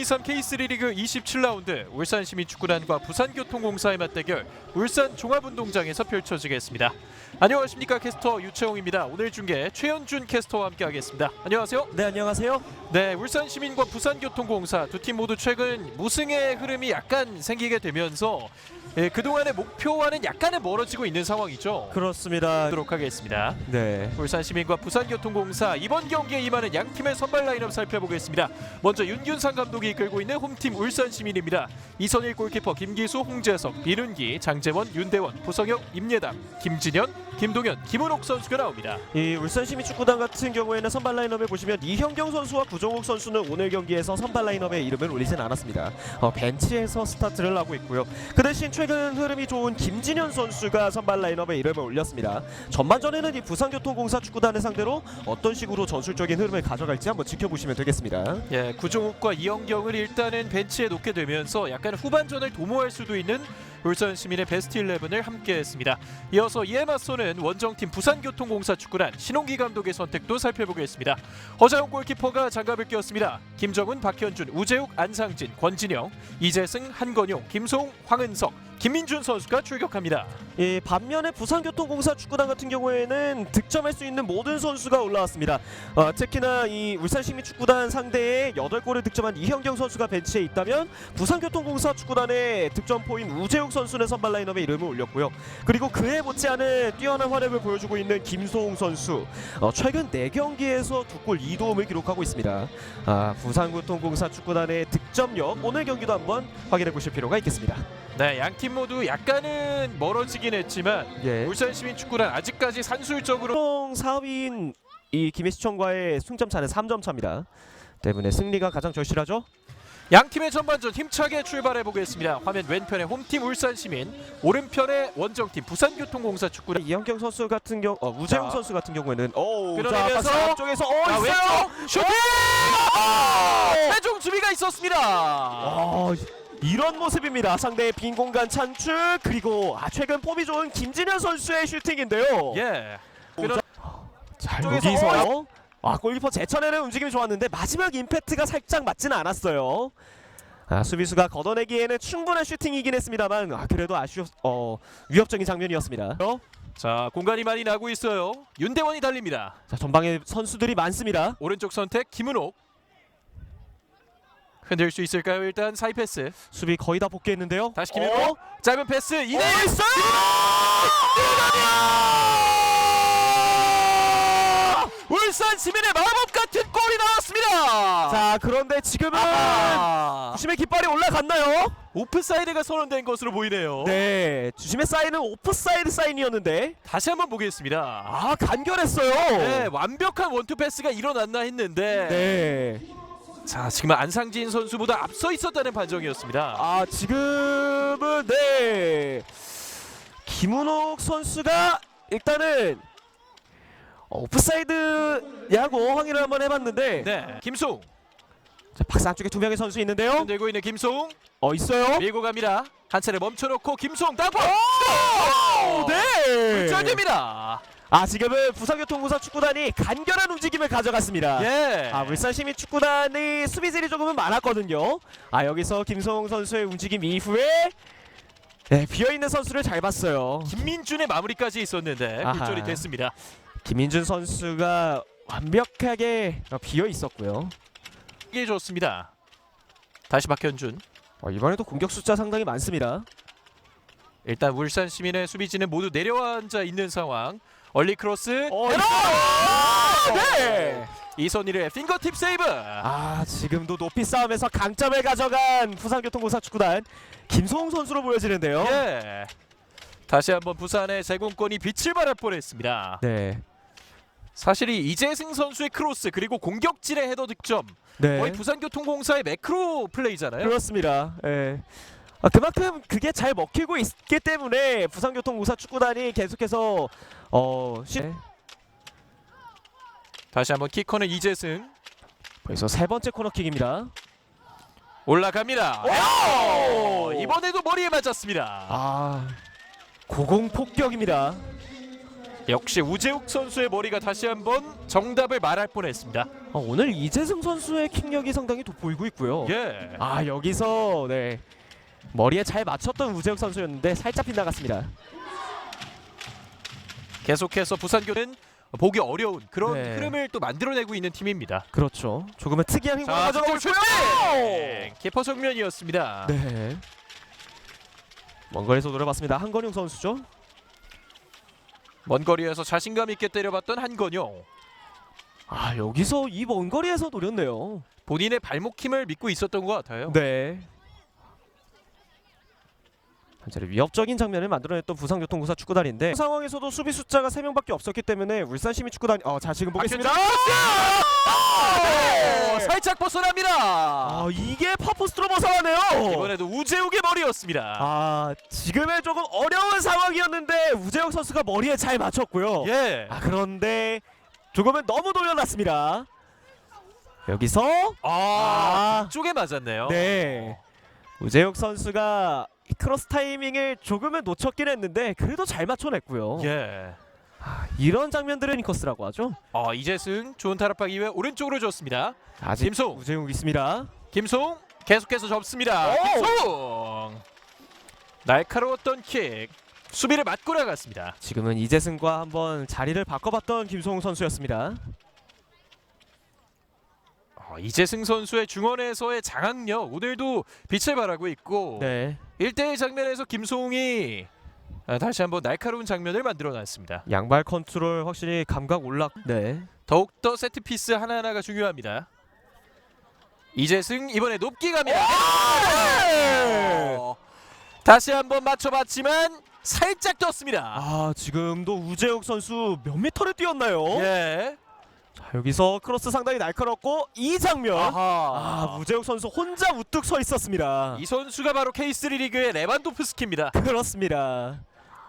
2023 K3 리그 27라운드 울산 시민축구단과 부산교통공사의 맞대결 울산 종합운동장에서 펼쳐지겠습니다. 안녕하십니까 캐스터 유채홍입니다. 오늘 중계 최현준 캐스터와 함께하겠습니다. 안녕하세요. 네 안녕하세요. 네, 울산 시민과 부산교통공사 두 팀 모두 최근 무승의 흐름이 약간 생기게 되면서 예, 그동안의 목표와는 약간은 멀어지고 있는 상황이죠. 그렇습니다. 보도록 하겠습니다. 네. 울산 시민과 부산교통공사 이번 경기에 임하는 양 팀의 선발 라인업 살펴보겠습니다. 먼저 윤균상 감독이 이끌고 있는 홈팀 울산 시민입니다. 이선일 골키퍼 김기수, 홍재석, 비룬기, 장재원, 윤대원, 부성혁, 임예담, 김진현, 김동현, 김은옥 선수가 나옵니다. 이 울산 시민 축구단 같은 경우에는 선발 라인업에 보시면 이현경 선수와 구정욱 선수는 오늘 경기에서 선발 라인업에 이름을 올리진 않았습니다. 어, 벤치에서 스타트를 하고 있고요. 그 대신 최근 흐름이 좋은 김진현 선수가 선발 라인업에 이름을 올렸습니다. 전반전에는 이 부산교통공사 축구단을 상대로 어떤 식으로 전술적인 흐름을 가져갈지 한번 지켜보시면 되겠습니다. 예, 구종욱과 이영경 을 일단은 벤치에 놓게 되면서 약간 후반전을 도모할 수도 있는 울산 시민의 베스트 11을 함께했습니다. 이어서 이에 맞서는 원정팀 부산교통공사 축구단 신홍기 감독의 선택도 살펴보겠습니다. 허자용 골키퍼가 장갑을 끼웠습니다. 김정은, 박현준, 우재욱, 안상진, 권진영, 이재승, 한건용, 김송, 황은석, 김민준 선수가 출격합니다. 이 반면에 부산교통공사 축구단 같은 경우에는 득점할 수 있는 모든 선수가 올라왔습니다. 어, 특히나 이 울산시민 축구단 상대에 8골을 득점한 이현경 선수가 벤치에 있다면 부산교통공사 축구단의 득점포인 우재욱 선수는 선발 라인업에 이름을 올렸고요. 그리고 그에 못지않은 뛰어난 활약을 보여주고 있는 김소홍 선수 어, 최근 4경기에서 2골 2도움을 기록하고 있습니다. 아, 부산교통공사 축구단의 득점력 오늘 경기도 한번 확인해 보실 필요가 있겠습니다. 네, 양 팀 모두 약간은 멀어지긴 했지만 예. 울산 시민 축구단 아직까지 산술적으로 총 4위인 이 김해시청과의 승점 차는 3점 차입니다. 때문에 승리가 가장 절실하죠. 양 팀의 전반전 힘차게 출발해 보겠습니다. 화면 왼편에 홈팀 울산 시민, 오른편에 원정팀 부산교통공사 축구단. 이현경 선수 같은 경우, 어, 우재웅 자. 선수 같은 경우에는 오, 끌어내면서 쪽에서 어 자, 있어요. 왼쪽 슈팅! 아! 최종 수비가 있었습니다. 어, 이런 모습입니다. 상대의 빈 공간 찬출 그리고 아, 최근 폼이 좋은 김진현 선수의 슈팅인데요. 예. 오, 자, 쪽에서 여기서 아 골키퍼 제쳐내는 움직임이 좋았는데 마지막 임팩트가 살짝 맞지는 않았어요. 아, 수비수가 걷어내기에는 충분한 슈팅이긴 했습니다만 아, 그래도 아쉬워 어, 위협적인 장면이었습니다. 어? 자, 공간이 많이 나고 있어요. 윤대원이 달립니다. 자 전방에 선수들이 많습니다. 오른쪽 선택 김은옥. 흔들 수 있을까요? 일단 사이 패스. 수비 거의 다 복귀했는데요. 다시 김은옥. 짧은 패스. 이내 어, 있어요! 울산 시민의 마법 같은 골이 나왔습니다. 자 그런데 지금은 아, 주심의 깃발이 올라갔나요? 오프사이드가 선언된 것으로 보이네요. 네, 주심의 사인은 오프사이드 사인이었는데 다시 한번 보겠습니다. 아 간결했어요. 네, 완벽한 원투 패스가 일어났나 했는데 네. 자, 지금 안상진 선수보다 앞서 있었다는 판정이었습니다. 아 지금은 네 김은옥 선수가 일단은 오프사이드냐고 확인을 한번 해봤는데 네, 김송 자, 박스 안쪽에 두 명의 선수 있는데요. 흔들고 있는 김송 어 있어요. 밀고 갑니다. 한 차례 멈춰놓고 김송 땅볼 네. 짠입니다. 아 지금은 부산교통공사 축구단이 간결한 움직임을 가져갔습니다. 예. 아 울산 시민 축구단이 수비질이 조금은 많았거든요. 아 여기서 김성홍 선수의 움직임 이후에 네, 비어 있는 선수를 잘 봤어요. 김민준의 마무리까지 있었는데 아하. 굴절이 됐습니다. 김민준 선수가 완벽하게 비어 있었고요. 이게 좋습니다. 다시 박현준. 어, 이번에도 공격 숫자 상당히 많습니다. 일단 울산 시민의 수비진은 모두 내려앉아 있는 상황. 얼리 크로스. 어, 헤더! 네. 이선일의 핑거팁 세이브. 아 지금도 높이 싸움에서 강점을 가져간 부산교통공사 축구단 김성홍 선수로 보여지는데요. 예. 다시 한번 부산의 제공권이 빛을 발할 뻔했습니다. 네. 사실 이 이재승 선수의 크로스 그리고 공격진의 헤더 득점 네. 거의 부산교통공사의 매크로 플레이잖아요. 그렇습니다. 예. 아, 그만큼 그게 잘 먹히고 있기 때문에 부산교통공사 축구단이 계속해서 어 시... 다시 한번 키커는 이재승 벌써 세 번째 코너킥입니다. 올라갑니다. 오! 이번에도 머리에 맞았습니다. 아 고공 폭격입니다. 역시 우재욱 선수의 머리가 다시 한번 정답을 말할 뻔했습니다. 아, 오늘 이재승 선수의 킥력이 상당히 돋보이고 있고요. 예. 아 여기서 네 머리에 잘 맞췄던 우재욱 선수였는데 살짝 빗나갔습니다. 계속해서 부산교는 보기 어려운 그런 네. 흐름을 또 만들어내고 있는 팀입니다. 그렇죠. 조금은 특이한 자, 가져가고. 네, 키퍼 정면이었습니다. 네. 먼 거리에서 노려봤습니다. 한건용 선수죠. 먼 거리에서 자신감 있게 때려봤던 한건용. 아 여기서 이 먼 거리에서 노렸네요. 본인의 발목 힘을 믿고 있었던 것 같아요. 네. 한 차례 위협적인 장면을 만들어냈던 부산교통공사 축구단인데 그 상황에서도 수비 숫자가 3명밖에 없었기 때문에 울산 시민 축구단 어 자 지금 보겠습니다. 오, 네. 살짝 벗어납니다. 아 이게 파포스트로 벗어나네요. 이번에도 우재욱의 머리였습니다. 아 지금의 조금 어려운 상황이었는데 우재혁 선수가 머리에 잘 맞췄고요. 예. 아 그런데 조금은 너무 돌려놨습니다. 여기서 아, 아, 쪽에 맞았네요. 네 우재혁 선수가 이 크로스 타이밍을 조금은 놓쳤긴 했는데 그래도 잘 맞춰냈고요. 예. 이런 장면들은 니커스라고 하죠. 어, 이재승 좋은 타락박 이후에 오른쪽으로 줬습니다. 아직 김송. 우재욱 있습니다. 김송 계속해서 접습니다. 오! 김송 날카로웠던 킥 수비를 맞고 나갔습니다. 지금은 이재승과 한번 자리를 바꿔봤던 김송우 선수였습니다. 어, 이재승 선수의 중원에서의 장악력 오늘도 빛을 발하고 있고 네 1대1 장면에서 김송이 아, 다시 한번 날카로운 장면을 만들어놨습니다. 양발 컨트롤 확실히 감각 올랐. 네. 더욱더 세트피스 하나하나가 중요합니다. 이재승 이번에 높게 갑니다. 어, 다시 한번 맞춰봤지만 살짝 떴습니다. 아 지금도 우재욱 선수 몇 미터를 뛰었나요? 예. 자 여기서 크로스 상당히 날카롭고 이 장면 아 아하. 우재욱 선수 혼자 우뚝 서 있었습니다. 이 선수가 바로 K3 리그의 레반도프스키입니다. 그렇습니다.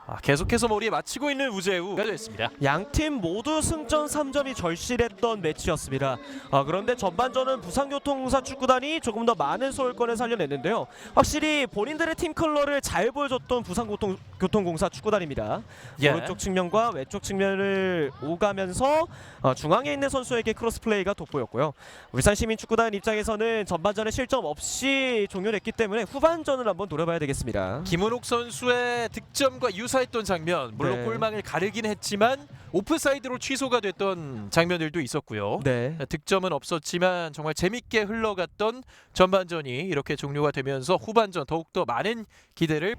아, 계속해서 머리에 맞히고 있는 우재우가 됐습니다. 양 팀 모두 승점 3점이 절실했던 매치였습니다. 아, 그런데 전반전은 부산교통공사 축구단이 조금 더 많은 소유권을 살려냈는데요. 확실히 본인들의 팀 컬러를 잘 보여줬던 부산교통 공사 축구단입니다. 예. 오른쪽 측면과 왼쪽 측면을 오가면서 어, 중앙에 있는 선수에게 크로스 플레이가 돋보였고요. 울산 시민 축구단 입장에서는 전반전에 실점 없이 종료했기 때문에 후반전을 한번 노려봐야 되겠습니다. 김은옥 선수의 득점과 유사했던 장면 물론 네. 골망을 가르긴 했지만 오프사이드로 취소가 됐던 장면들도 있었고요. 네. 득점은 없었지만 정말 재밌게 흘러갔던 전반전이 이렇게 종료가 되면서 후반전 더욱더 많은 기대를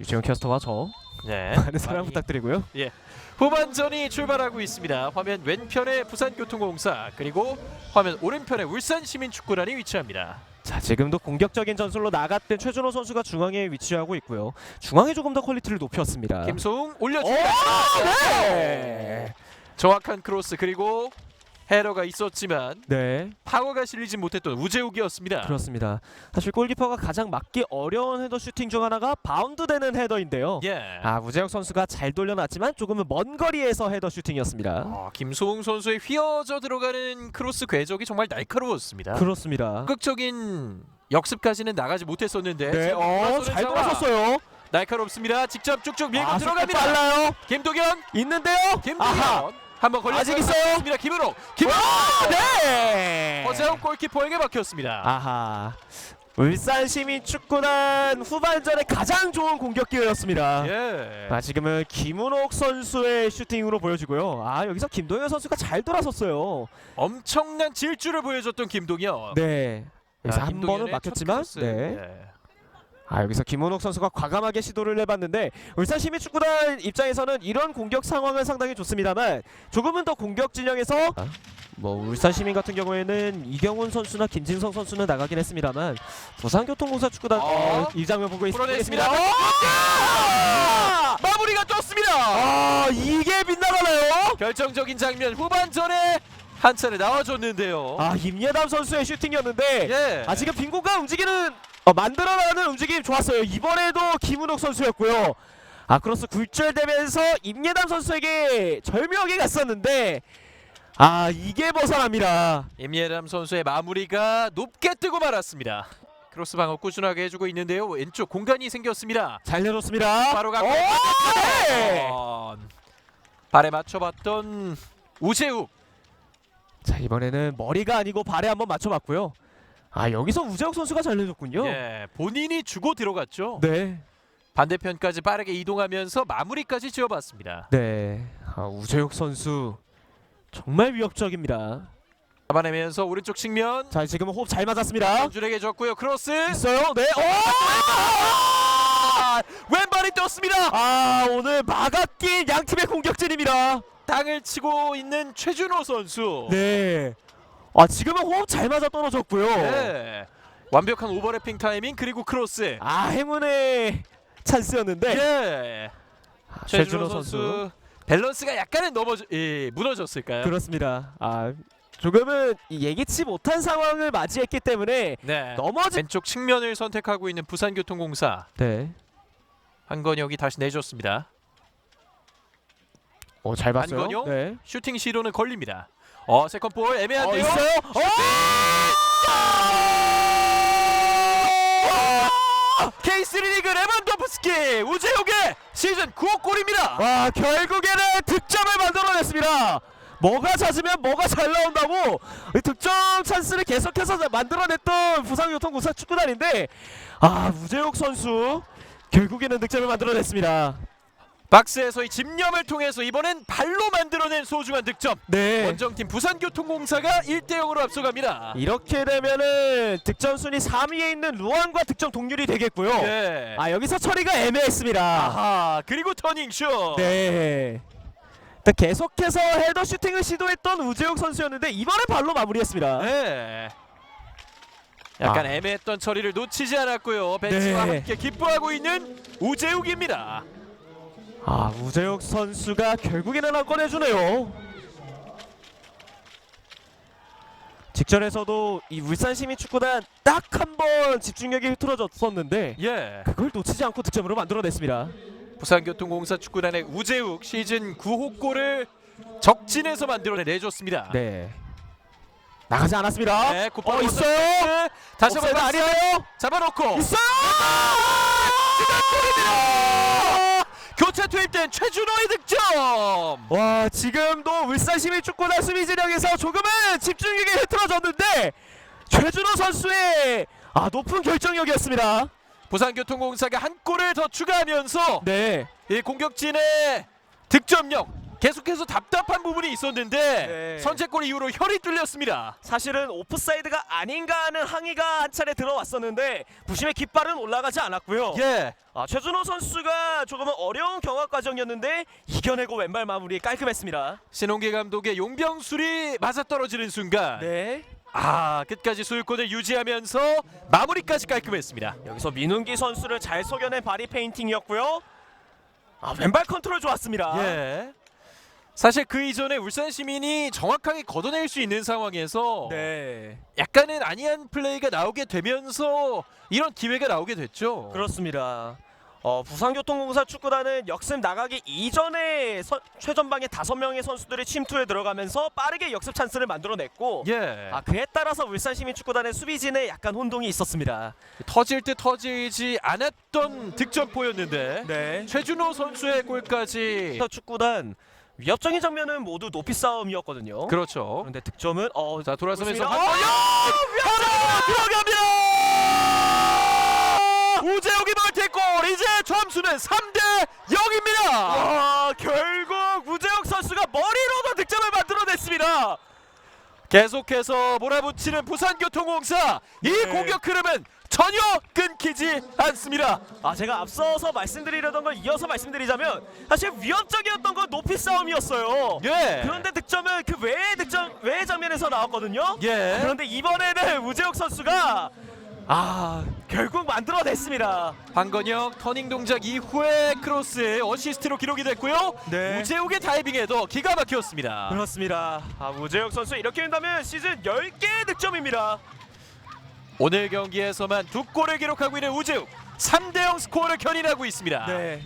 유채영 캐스터와 저 네, 많은 사랑 많이 부탁드리고요. 후반전이 출발하고 있습니다. 화면 왼편에 부산교통공사 그리고 화면 오른편에 울산시민축구단이 위치합니다. 자 지금도 공격적인 전술로 나갔던 최준호 선수가 중앙에 위치하고 있고요. 중앙에 조금 더 퀄리티를 높였습니다. 김소웅 올려줍니다. 네. 정확한 크로스 그리고 헤러가 있었지만 네 파워가 실리진 못했던 우재욱이었습니다. 그렇습니다. 사실 골키퍼가 가장 막기 어려운 헤더 슈팅 중 하나가 바운드 되는 헤더인데요. 예. 아 우재혁 선수가 잘 돌려놨지만 조금은 먼 거리에서 헤더 슈팅이었습니다. 어, 김소웅 선수의 휘어져 들어가는 크로스 궤적이 정말 날카로웠습니다. 그렇습니다. 극적인 역습까지는 나가지 못했었는데 네, 지금 어, 돌아서는 잘 상황. 돌아섰어요. 날카롭습니다. 직접 쭉쭉 밀고 아, 들어갑니다. 속도 빨라요. 김도겸, 있는데요. 김도겸 아하. 한번 걸렸 아직 있어요. 습니다 김은호, 김은호 네. 허재훈 골키퍼에게 막혔습니다. 아하. 울산 시민 축구단 후반전에 가장 좋은 공격 기회였습니다. 예. 아 지금은 김은옥 선수의 슈팅으로 보여지고요. 아 여기서 김동현 선수가 잘 돌아섰어요. 엄청난 질주를 보여줬던 김동현. 네. 여기서 아, 한 김동현의 번은 첫 막혔지만, 크로스. 네. 예. 아 여기서 김은옥 선수가 과감하게 시도를 해봤는데 울산 시민 축구단 입장에서는 이런 공격 상황은 상당히 좋습니다만 조금은 더 공격 진영에서 뭐 울산 시민 같은 경우에는 이경훈 선수나 김진성 선수는 나가긴 했습니다만 부산교통공사 축구단 어? 어, 이 장면 보고. 있습니다. 아! 마무리가 떴습니다. 아 이게 빗나가나요? 결정적인 장면 후반전에 한 차례 나와줬는데요. 아 임예담 선수의 슈팅이었는데 예. 아 지금 빈 공간 움직이는 어, 만들어나가는 움직임 좋았어요. 이번에도 김은옥 선수였고요. 아 크로스 굴절되면서 임예담 선수에게 절묘하게 갔었는데 아 이게 벗어납니다. 임예람 선수의 마무리가 높게 뜨고 말았습니다. 크로스 방어 꾸준하게 해주고 있는데요. 왼쪽 공간이 생겼습니다. 잘 내놓습니다. 바로 가고 오! 네! 어, 발에 맞춰봤던 우재욱. 자 이번에는 머리가 아니고 발에 한번 맞춰봤고요. 아 여기서 우재욱 선수가 잘 내줬군요. 예, 본인이 주고 들어갔죠. 네. 반대편까지 빠르게 이동하면서 마무리까지 지어봤습니다. 네. 아, 우재욱 선수 정말 위협적입니다. 잡아내면서 오른쪽 측면 자 지금은 호흡 잘 맞았습니다. 전준에게 줬고요. 크로스 있어요? 네. 오! 아, 왼발이 떴습니다. 아 오늘 막아낀 양 팀의 공격진입니다. 땅을 치고 있는 최준호 선수. 네. 아 지금은 호흡 잘 맞아 떨어졌고요. 네. 완벽한 오버래핑 타이밍 그리고 크로스. 아 행운의 찬스였는데 예. 아, 최준호 선수 밸런스가 약간은 넘어져 예, 무너졌을까요? 그렇습니다. 아 조금은 이 예기치 못한 상황을 맞이했기 때문에 네. 넘어지. 왼쪽 측면을 선택하고 있는 부산교통공사 네. 한건혁이 다시 내줬습니다. 어잘 봤어요. 안건영? 네. 슈팅 시도는 걸립니다. 어 세컨볼 어 애매한데요. 있어요? 어! K3 리그 레반도프스키 우재욱의 시즌 9호 골입니다. 와 결국에는 득점을 만들어냈습니다. 뭐가 잦으면 뭐가 잘 나온다고 이 득점 찬스를 계속해서 만들어냈던 부산교통공사 축구단인데 아 우재욱 선수 결국에는 득점을 만들어냈습니다. 박스에서의 집념을 통해서 이번엔 발로 만들어낸 소중한 득점. 네. 원정팀 부산교통공사가 1대 0으로 앞서갑니다. 이렇게 되면은 득점 순위 3위에 있는 루안과 득점 동률이 되겠고요. 예. 아 여기서 처리가 애매했습니다. 아하 그리고 터닝 슛. 네. 일단 계속해서 헤더 슈팅을 시도했던 우재욱 선수였는데 이번에 발로 마무리했습니다. 네. 약간 아. 애매했던 처리를 놓치지 않았고요. 벤치와 네. 함께 기뻐하고 있는 우재욱입니다. 아 우재욱 선수가 결국에는 한건 해주네요. 직전에서도 이 울산 시민 축구단 딱 한 번 집중력이 흐트러졌었는데 예. 그걸 놓치지 않고 득점으로 만들어냈습니다. 부산교통공사 축구단의 우재욱 시즌 9호 골을 적진에서 만들어내 내줬습니다. 네. 나가지 않았습니다. 네, 어 있어요. 다시 옵사이드 한번 아니에요? 잡아놓고 있어요. 골입니다. 교체 투입된 최준호의 득점. 와 지금도 울산 시민 축구단 수비 진영에서 조금은 집중력이 흐트러졌는데 최준호 선수의 아 높은 결정력이었습니다. 부산교통공사가 한 골을 더 추가하면서 네. 이 공격진의 득점력 계속해서 답답한 부분이 있었는데 네. 선제골 이후로 혈이 뚫렸습니다. 사실은 오프사이드가 아닌가 하는 항의가 한 차례 들어왔었는데 부심의 깃발은 올라가지 않았고요. 예. 아, 최준호 선수가 조금은 어려운 경합 과정이었는데 이겨내고 왼발 마무리 깔끔했습니다. 신홍기 감독의 용병술이 맞아떨어지는 순간 네. 아 끝까지 소유권을 유지하면서 마무리까지 깔끔했습니다. 여기서 민훈기 선수를 잘 속여낸 바디 페인팅이었고요. 아, 왼발 컨트롤 좋았습니다. 예. 사실 그 이전에 울산 시민이 정확하게 걷어낼 수 있는 상황에서 네. 약간은 아니한 플레이가 나오게 되면서 이런 기회가 나오게 됐죠. 그렇습니다. 어, 부산교통공사 축구단은 역습 나가기 이전에 선- 최전방에 다섯 명의 선수들이 침투에 들어가면서 빠르게 역습 찬스를 만들어냈고 예. 아 그에 따라서 울산 시민 축구단의 수비진에 약간 혼동이 있었습니다. 터질 듯 터지지 않았던 득점포였는데 네. 최준호 선수의 골까지 축구단 위협적인 장면은 모두 높이 싸움이었거든요. 그렇죠. 그런데 득점은 어 자 돌아서면서 어, 들어갑니다. 우재욱이 멀티골 이제 점수는 3대 0입니다. 아 결국 우재욱 선수가 머리로도 득점을 만들어냈습니다. 계속해서 몰아붙이는 부산교통공사 이 네. 공격 흐름은 전혀 끊기지 않습니다. 아 제가 앞서서 말씀드리려던 걸 이어서 말씀드리자면 사실 위협적이었던 건 높이 싸움이었어요. 예. 그런데 득점은 그 외의 득점 외의 장면에서 나왔거든요. 예. 그런데 이번에는 우재욱 선수가 아 결국 만들어냈습니다. 황건영 터닝 동작 이후에 크로스 어시스트로 기록이 됐고요. 네. 우재욱의 다이빙에도 기가 막혔습니다. 그렇습니다. 아 우재욱 선수 이렇게 된다면 시즌 10개의 득점입니다. 오늘 경기에서만 두 골을 기록하고 있는 우재욱 3대0 스코어를 견인하고 있습니다. 네.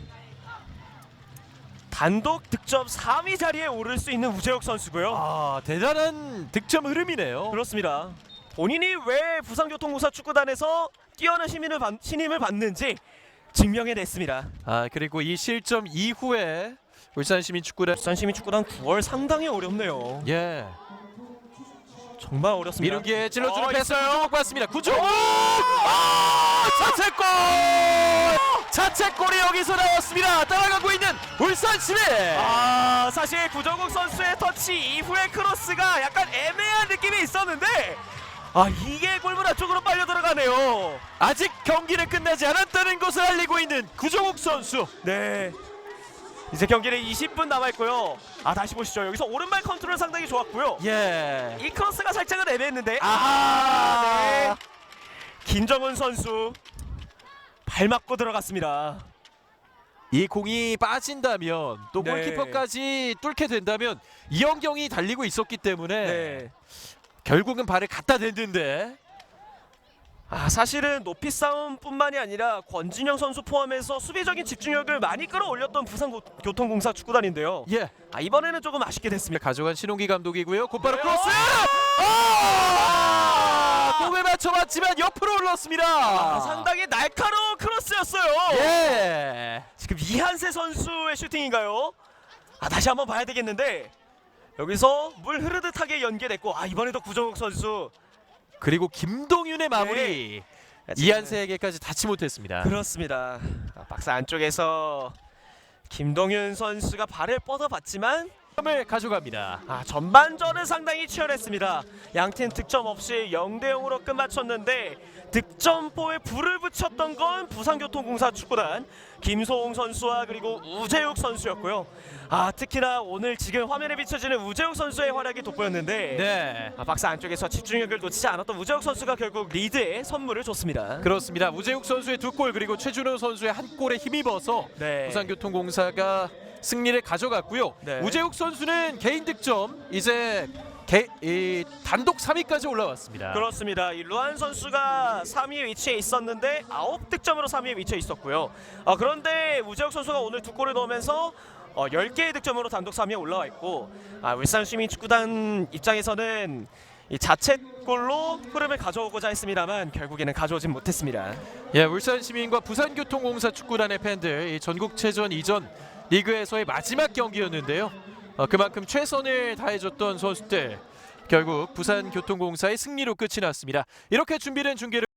단독 득점 3위 자리에 오를 수 있는 우재욱 선수고요. 아 대단한 득점 흐름이네요. 그렇습니다. 본인이 왜 부산교통공사 축구단에서 뛰어난 시민을 받, 신임을 받는지 증명해냈습니다. 아 그리고 이 실점 이후에 울산시민축구단 부산시민축구단 9월 상당히 어렵네요. 예 정말 어렵습니다. 미룬기에 찔러주는 어, 패스 있어요. 구조국 봤습니다. 구조국 아, 자책골 자책골이 여기서 나왔습니다. 따라가고 있는 울산 시민. 아 사실 구정욱 선수의 터치 이후의 크로스가 약간 애매한 느낌이 있었는데 아 이게 골문 안쪽으로 빨려 들어가네요. 아직 경기는 끝나지 않았다는 것을 알리고 있는 구조국 선수. 네. 이제 경기는 20분 남아 있고요. 아 다시 보시죠. 여기서 오른발 컨트롤 상당히 좋았고요. 예. 이 크로스가 살짝은 애매했는데 아, 네. 김정은 선수 발 맞고 들어갔습니다. 이 공이 빠진다면 또 네. 골키퍼까지 뚫게 된다면 이영경이 달리고 있었기 때문에 네. 결국은 발을 갖다 댔는데 아 사실은 높이 싸움뿐만이 아니라 권진영 선수 포함해서 수비적인 집중력을 많이 끌어올렸던 부산교통공사 축구단인데요. 예 아 이번에는 조금 아쉽게 됐습니다. 가져간 신홍기 감독이고요. 곧바로 네. 크로스. 아! 공을 맞춰봤지만 옆으로 올랐습니다. 아, 상당히 날카로운 크로스였어요. 예. 지금 이한세 선수의 슈팅인가요? 아 다시 한번 봐야 되겠는데 여기서 물 흐르듯하게 연계됐고 아 이번에도 구정욱 선수 그리고 김동윤의 마무리 이한세에게까지 닿지 못했습니다. 그렇습니다. 아, 박스 안쪽에서 김동윤 선수가 발을 뻗어봤지만 점을 가져갑니다. 아, 전반전은 상당히 치열했습니다. 양팀 득점 없이 0대 0으로 끝마쳤는데 득점포에 불을 붙였던 건 부산교통공사 축구단 김소홍 선수와 그리고 우재욱 선수였고요. 아 특히나 오늘 지금 화면에 비춰지는 우재욱 선수의 활약이 돋보였는데 네. 아, 박스 안쪽에서 집중력을 놓치지 않았던 우재욱 선수가 결국 리드에 선물을 줬습니다. 그렇습니다. 우재욱 선수의 두 골 그리고 최준호 선수의 한 골에 힘입어서 네. 부산교통공사가 승리를 가져갔고요. 네. 우재욱 선수는 개인 득점 이제 개, 이 단독 3위까지 올라왔습니다. 그렇습니다. 이 루안 선수가 3위에 위치해 있었는데 9득점으로 3위에 위치해 있었고요. 어, 그런데 우재혁 선수가 오늘 두 골을 넣으면서 어, 10개의 득점으로 단독 3위에 올라와 있고 아, 울산 시민축구단 입장에서는 이 자책골로 흐름을 가져오고자 했습니다만 결국에는 가져오진 못했습니다. 예, 울산 시민과 부산교통공사 축구단의 팬들 이 전국체전 이전 리그에서의 마지막 경기였는데요. 어, 그만큼 최선을 다해줬던 선수들 결국 부산교통공사의 승리로 끝이 났습니다. 이렇게 준비된 중계를